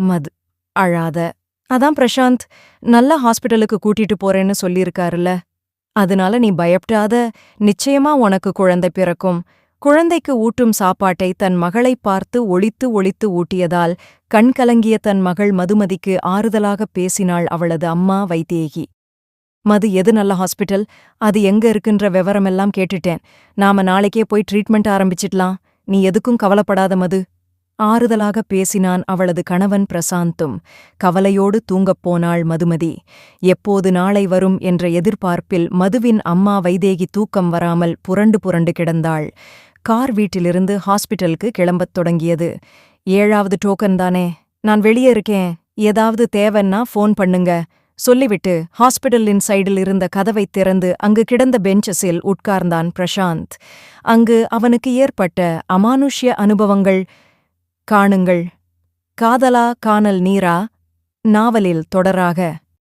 மது அழாத. அதான் பிரசாந்த் நல்ல ஹாஸ்பிட்டலுக்கு கூட்டிட்டு போறேன்னு சொல்லியிருக்காருல்ல. அதனால நீ பயப்படாத. நிச்சயமா உனக்கு குழந்தை பிறக்கும். குழந்தைக்கு ஊட்டும் சாப்பாட்டை தன் மகளைப் பார்த்து ஒளித்து ஒளித்து ஊட்டியதால் கண் கலங்கிய தன் மகள் மதுமதிக்கு ஆறுதலாகப் பேசினாள் அவளது அம்மா வைத்தேகி. மது எது நல்ல ஹாஸ்பிட்டல் அது எங்க இருக்குன்ற விவரமெல்லாம் கேட்டுட்டேன். நாம நாளைக்கே போய் ட்ரீட்மெண்ட் ஆரம்பிச்சிடலாம். நீ எதுக்கும் கவலைப்படாத மது. ஆறுதலாக பேசினான் அவளது கணவன் பிரசாந்தும். கவலையோடு தூங்கப் போனாள் மதுமதி. எப்போது நாளை வரும் என்ற எதிர்பார்ப்பில் மதுவின் அம்மா வைதேகி தூக்கம் வராமல் புரண்டு புரண்டு கிடந்தாள். கார் வீட்டிலிருந்து ஹாஸ்பிட்டலுக்கு கிளம்பத் தொடங்கியது. ஏழாவது டோக்கன் தானே? நான் வெளியே இருக்கேன். ஏதாவது தேவைன்னா ஃபோன் பண்ணுங்க. சொல்லிவிட்டு ஹாஸ்பிடலின் சைடில் இருந்த கதவைத் திறந்து அங்கு கிடந்த பெஞ்சஸில் உட்கார்ந்தான் பிரசாந்த். அங்கு அவனுக்கு ஏற்பட்ட அமானுஷ்ய அனுபவங்கள் காணுங்கள். காதலா காணல் நீரா நாவலில் தொடராக.